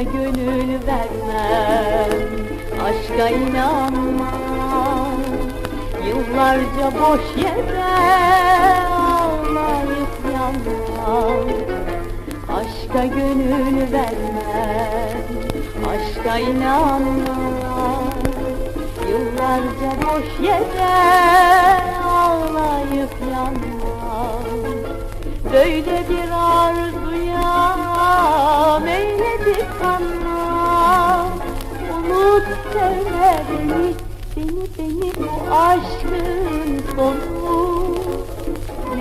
gönül vermem Aşka inanmam. Yıllarca boş yere ağlayıp yanmam. Aşka gönül vermem Aşka inanmam. Yıllarca boş yere ağlayıp yanmam. Böyle bir arzuya meyledik kanma Unut sevme beni, beni beni bu aşkın sonu.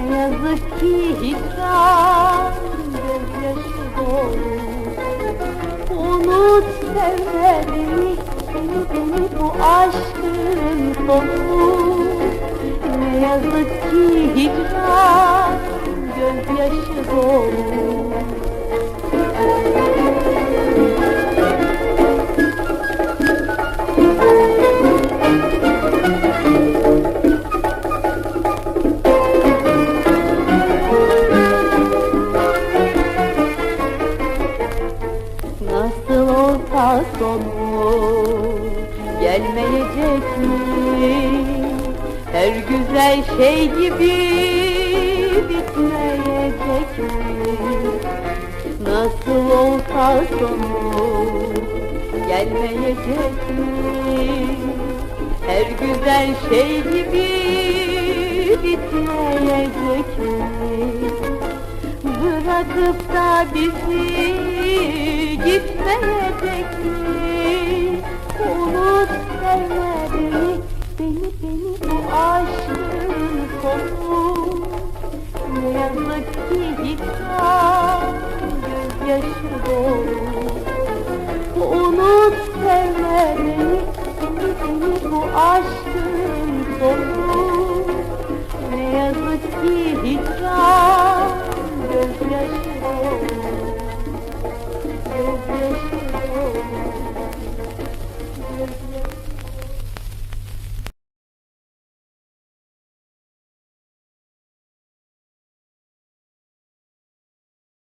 Ne yazık ki hicran gözyaşı dolu. Unut sevme beni, beni beni bu aşkın sonu. Ne yazık ki hicran gözyaşı dolu sonu gelmeyecek mi? Her güzel şey gibi bitmeyecek mi? Nasıl olsa sonu gelmeyecek mi? Her güzel şey gibi bitmeyecek mi? Bırakıp da bizi gitmeyecek mi? Unut sevme beni, beni beni bu aşkın sonu Ne yazık ki hiç gözyaşı dolu Bye.